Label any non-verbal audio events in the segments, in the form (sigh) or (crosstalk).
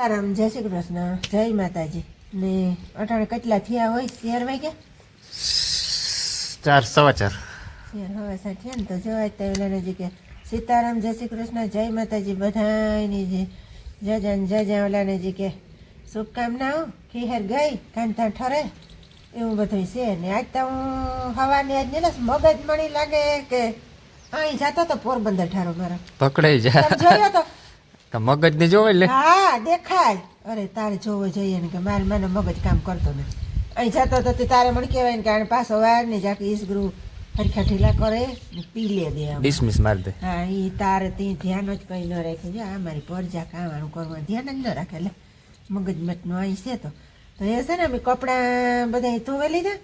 સીતારામ જય શ્રી કૃષ્ણ જય માતાજી. ને અટાણે કેટલા થયા હોય? શેર વાગ્યા? ચાર સવા ચાર. શેર હવે થયા ને તો જોવાય તો ઓલાને જે કે સીતારામ જય શ્રી કૃષ્ણ જય માતાજી બધાની જે જજા જય ને જય જય ઓલાને જે કે શુભકામનાઓ ખીહેર ગઈ કાંતા ઠરે એવું બધું છે. ને આજ તો હું હવાની આજ નહીં મગજ મણી લાગે કે અહીં જતો તો પોરબંદર ઠારો મારા. પકડાઈ જાય જોયો તો? તો મગજ ને જોવે લે. હા દેખાય. અરે તારે જોવો જોઈએ ને કે મારે મને મગજ કામ કરતો ને અહીં જતો તો તે તારે મને કહેવાય ને કે આને પાછો વાર ને જાકે ઈસ ગૃહ હરખા ઢીલા કરે ને પી લે દે આમ. ડિસમિસ માર દે. હા એ તારે તે ધ્યાન જ કંઈ ન રાખે. જો આ મારી પરજા કાવાનું કરવા ધ્યાન જ ન રાખે. લે મગજ મતનું અહીં છે તો. તો એ છે ને અમે કપડાં બધા ધોવે લીધા.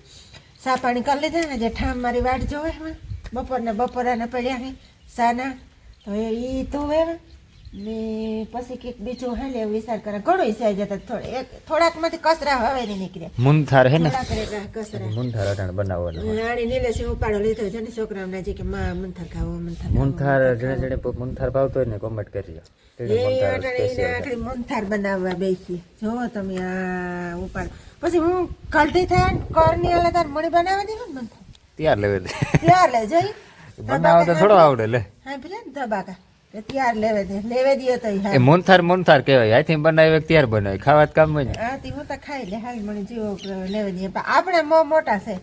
સા પાણી કરી લીધા ને જે ઠામ મારી વાટ જોવે એમાં. બપોરના બપોરાના પડ્યા સાના. તો એ ધોવે. ને પછી કંઈક બીજું હાલે એવું વિચાર કરે. ઘણું જતા થોડે. હવે હે ને? થોડાક રેગા કચરા અટાણ બનાવવાનો આણી નીલેશે ઉપાડો લીધો છે ને કે માં મંથર ખાવો મંથર ભાવતો હોય ને કોમેન્ટ કરજો. એ મંથાર બનાવવા બેસી જોવો તમે આ ઉપાડ. પછી હું કલટી થાય ને કરની અલગ તાર મણી બનાવવા દેવું ને ત્યાર લેવે ત્યાર લે જઈ બનાવવા તો થોડો આવડે લે. હા પેલા ને ધબાકા કે ત્યાર લેવે દે લેવે દે તો એ હા મુનથાર મુનથાર કહેવાય આથી બનાવે ત્યાર બનાવે ખાવા કામ હોય ને. હા તી હું તો ખાઈ લે હાલ મને જીવો લેવે દે. પણ આપણે મો મોટા છે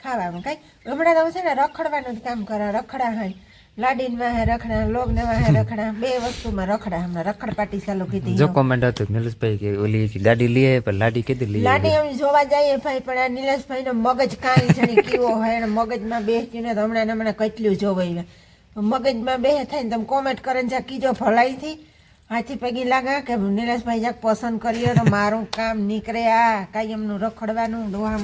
ખાવામાં કઈ. હમણાં તો છે ને રખડવાનું જ કામ કરે રખડા હાય. લાડીન વાહે રખડા લોગને વાહે રખડા. બે વસ્તુમાં રખડા હમણાં રખડ પાટી ચાલુ કીધી જો કોમેન્ટ હતું નિલેશભાઈ કે ઓલી ગાડી લઈએ પણ લાડી કીધી લઈએ લાડી અમે જોવા જઈએ ભાઈ પણ આ નિલેશભાઈ નો મગજ કાંઈ જણી કેવો હોય એને મગજમાં બેસી ને તો હમણાં ને હમણાં કેટલું જોવાય મગજમાં બે થાય ને તમે કોમેન્ટ કરે જ્યાં જા કીજો ભલાઈથી હાથી પગી લાગે કે નિલેશભાઈ જાક પસંદ કર્યો તો મારું કામ નીકળે આ કાંઈ એમનું રખડવાનું ડોહા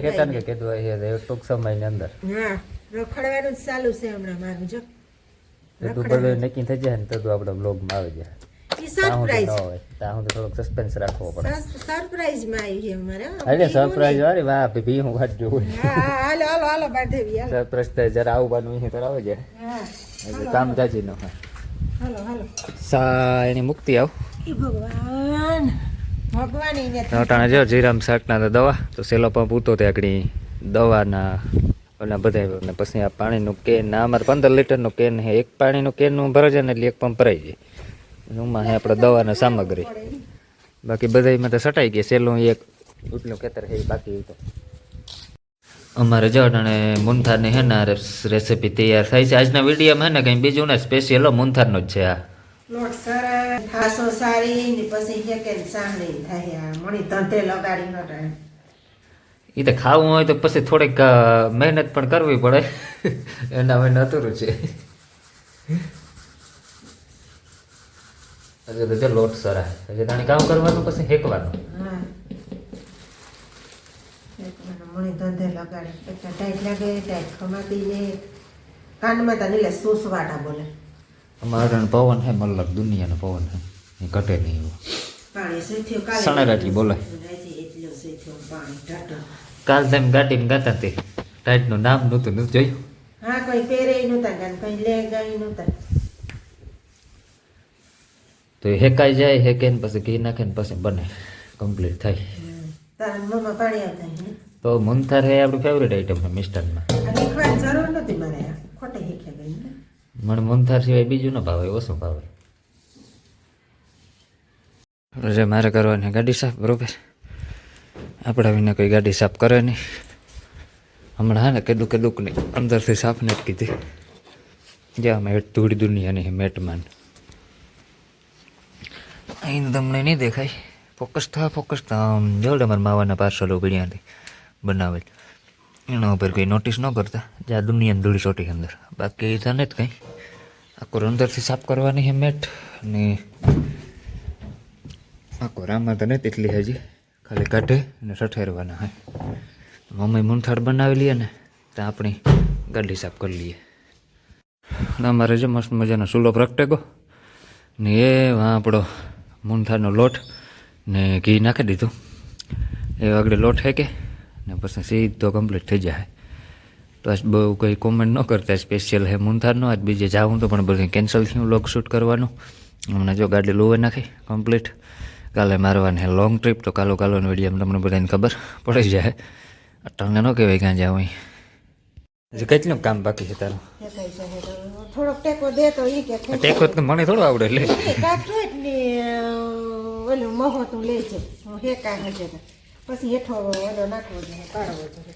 કહેતા ને કે કીધું ટૂંક સમયની અંદર. હા રખડવાનું જ ચાલુ છે હમણાં મારું જો. બધું નક્કી થઈ જાય ને તો આપણા બ્લોગમાં આવી જાય. સરપ્રાઈઝ ન થોડોક સસ્પેન્સ રાખવો પડે. સરપ્રાઈઝમાં આવી છે અમારે હો. સરપ્રાઈઝ વાળી? વાહ ભી હું વાત જોઉં હા હા, હાલો હાલો હાલો બાંધેવી હાલો. સરપ્રાઈઝ થાય જરા આવવાનું છે ત્યારે આવે જાય. એટલે કામ જાજી ન હાલો હાલો. સા એની મુક્તિ આવ. એ ભગવાન. ભગવાન એને અટાણે જો જીરામ શાકના તો દવા. તો સેલો પંપ પૂતો તે આગળ દવાના ઓલા બધા ને પછી આ પાણીનું કેન આ અમારે પંદર લીટરનું કેન છે. એક પાણીનું કેનનું ભરાય જાય ને એટલે એક પંપ ભરાઈ જાય. એમાં આપણે દવાના સામગ્રી. બાકી બધામાં તો સટાઈ ગઈ સેલું એક ઉટલું ખેતર છે બાકી તો. અમારે જો અને મુનથારની હે ને રેસીપી તૈયાર થાય છે. આજના વિડીયોમાં હે ને કંઈ બીજું ને સ્પેશિયલ મુનથારનો જ છે આ. લોટ સારા થાસો સારી ને પછી જે સાંભળી થાય મણી ધંધે લગાડી નો એ તો ખાવું હોય તો પછી થોડીક મહેનત પણ કરવી પડે. (laughs) એના હવે નતુરું છે. હજી તો જો લોટ સરાય એટલે તાણે કામ કરવાનું પછી હેકવાનું મણી ધંધે લગાડે. એટલે ટાઈટ લાગે ટાઈટ ખમાતી ને કાનમાં તો નીલે સુસવાટા બોલે. અમારા પવન હે મતલબ દુનિયાનો પવન હે એ ઘટે નહીં એવો. કાલે. બોલે. એટલું કાલ તેમ ગાતા તે. ટાઈટનું નામ નહોતું નથી જોયું? હા કોઈ પહેરે નહોતા ગાન લે ગઈ નહોતા. તો એ હેકાઈ જાય હેકે ને પછી ઘી નાખે ને પછી બને. કમ્પ્લીટ થાય? તો મુનથાર હે આપણું ફેવરેટ આઈટમ છે મિષ્ટાનમાં. મને મુનથાર સિવાય બીજું ન ભાવે ઓછું ભાવે? જે મારે કરવાની ગાડી સાફ બરોબર? આપણા વિના કોઈ ગાડી સાફ કરે નહીં. હમણાં હા ને કેદું કેદુક નહીં અંદરથી સાફ નથી કીધી. જ્યાં અમે ધૂળ દુનિયાની મેટમાન. અહીં તમને નહીં દેખાય. ફોકસ થા ફોકસ થા. આમ જોડે મારા માવાના પાર્સલો પીડ્યાથી બનાવેલ. એના ઉપર કંઈ નોટિસ ન કરતા. જે આ દુનિયાની ધૂળી ચોટી અંદર. બાકી તને જ કંઈ. આખો અંદરથી સાફ કરવાની હેમેટ ને આખો રામા તો નથી એટલી હજી. ખાલી કાઢે અને સઠેરવાના હે. મમ્મી મૂંથાળ બનાવી લઈએ ને તો આપણી ગાડી સાફ કરી લઈએ. અમારે જે મસ્ત મજાનો સુલો પ્રગટેકો ને એ આપણો મૂંથાળનો લોટ ને ઘી નાખી દીધું. એ આગળ લોટ હેકે ને પછી સીધો કમ્પ્લીટ થઈ જાય. તો આજ બહુ કંઈ કોમેન્ટ ન કરતા સ્પેશિયલ હે મુંથારનો આજ બીજે જાઉં તો પણ બધું કેન્સલ થયું લોગ શૂટ કરવાનું. હમણાં જો ગાડી લોવે નાખી કમ્પ્લીટ કાલે મારવાની લોંગ ટ્રીપ તો કાલો કાલોનો વીડિયો તમને બધાને ખબર પડી જાય. તમને ન કહેવાય ક્યાં જાવ અહીં. કેટલું કામ બાકી છે તારું? થોડોક ટેકો દે તો ઈ કે ટેકો તો મને થોડું આવડે લે. એ કાઠું જ ને ઓલું મહોતું લે છે. હે કા હજે પછી હેઠો ઓલો નાખવો જોઈએ કાઢવો જોઈએ.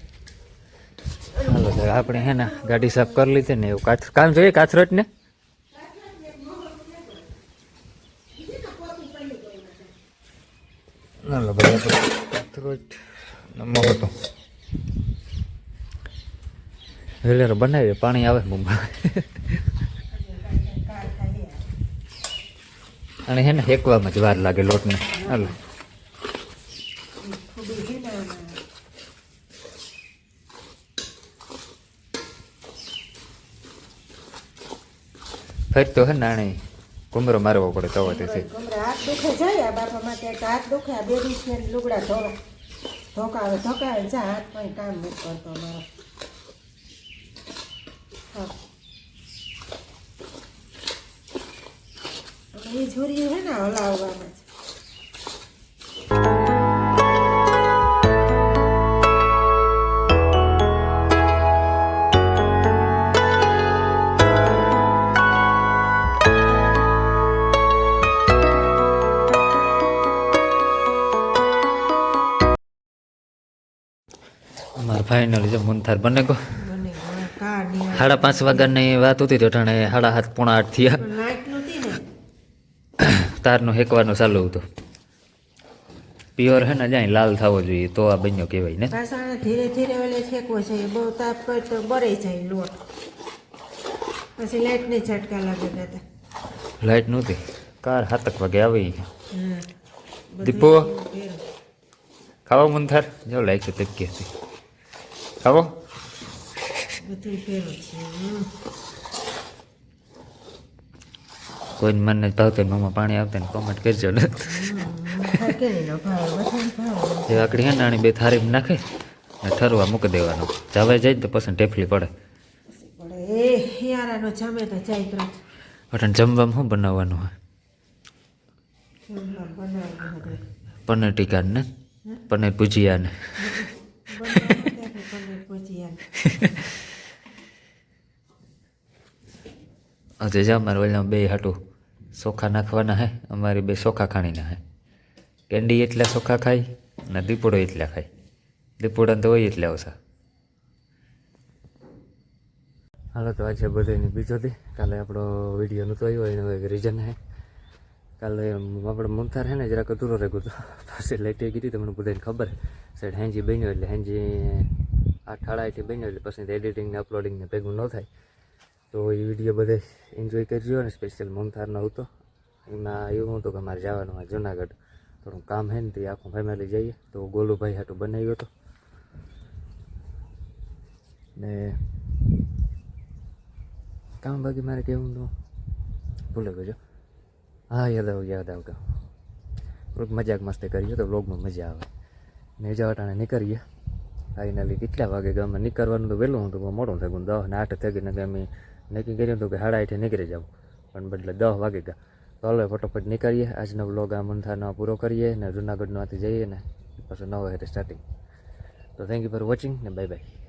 હાલો તો આપણે હે ને ગાડી સાફ કરી લીધી ને એવું કાચ કામ જોઈએ કાથરોટ ને? હાલો ભાઈ આપણે કાથરોટ નમો હતો. વેલેરો બનાવીએ પાણી આવે મુંબઈ અને હે ને હેકવામાં જ વાર લાગે લોટને હાલો ખૂબી છે ને આમાં. ફેર તો હે ને આણે કુમરો મારવો પડે તો હાથ દુખે જાય, આ બાપા માટે હાથ દુખે, આ બે છે લુગડા ધોવા ધોકાવે ધોકાવે, જા હાથ પણ કામ નથી કરતો મારો. એ છોરી છે ને હલાવવામાં જ મારા ફાઇનલી જો બને મને કારની સાડા પાંચ વાગ્યાની વાત હતી તો ઠાણે સાડા સાત પોણા આઠ થયા. તારનું હેકવાનું ચાલુ હતું. પ્યોર હે ને જાય લાલ થવો જોઈએ તો આ બન્યો કહેવાય ને. ધીરે ધીરે ઓલે છેકવો છે બહુ તાપ કરે તો બરે જાય લોટ. પછી લાઈટને ઝટકા લાગે દાદા લાઇટ નહોતી કાર સાતક વાગે આવી. દીપો. ખાવો મંથાર? જો લાઈક તો તક હતી. ખાવો? બધું ફેરો છે. કોઈને મને જ ભાવતું મોંમાં પાણી આવતા ને કોમેન્ટ કરજો ને. એ આકડી હે ને આની બે થારી નાખે ને ઠરવા મૂકી દેવાનું. જાવે જાય તો પછી ટેફલી પડે. અટણ જમવામાં શું બનાવવાનું હોય? પનીર ટીકા ને? પનીર ભુજિયા ને આજે જા મારે ઓલા બે હાટું. ચોખા નાખવાના હે? અમારી બે સોખા ખાણીના હે. કેન્ડી એટલા ચોખા ખાય અને દીપોડો એટલા ખાય. દીપોડા તો હોય એટલે ઓછા. હાલો, તો આજે બધાની બીજો દી. કાલે આપણો વીડિયો નહોતો આવ્યો, એનું એક રીઝન હે. કાલે આપણે મમતા રહે ને, જરાક અધૂરો રહે ગયો પાસે પાછી લાઈટ કીધી તમને બધાને ખબર. સાઈડ હેન્જી બન્યો એટલે હેંજી આઠ સાડા આઠે બન્યો એટલે પછી એડિટિંગ ને અપલોડિંગ ને ભેગું ન થાય. તો એ વીડિયો બધે એન્જોય કરજો અને સ્પેશિયલ મોમથારનો હતો એમાં એવું હતું કે મારે જવાનું હોય જુનાગઢ. થોડું કામ હે ને તે આખું ફેમિલી જઈએ. તો ગોલુભાઈ હાટું બનાવ્યો હતો. ને કામ બાકી મારે કેવું તો ભૂલે ગયો હા, યાદ આવ યાદ આવ થોડુંક મજાક મસ્તી કરીએ તો વ્લોગમાં મજા આવે. ને જવાટાણે નીકળીએ. ફાઇનલી કેટલા વાગે ગમે નીકળવાનું તો વહેલું હતું મોડું થઈ ગયું દસ ને આઠ થઈ ગયું ને અમે નક્કી કર્યું હતું કે સાડા આઠે નીકળી જાવ પણ બદલે દસ વાગે ગયા. તો હવે ફટોફટ નીકળીએ. આજનો બ્લોગ આ મંથાનો પૂરો કરીએ ને જુનાગઢનો આથી જઈએ ને પછી નવો હેરે સ્ટાર્ટિંગ તો થેન્ક યુ ફોર વોચિંગ ને બાય બાય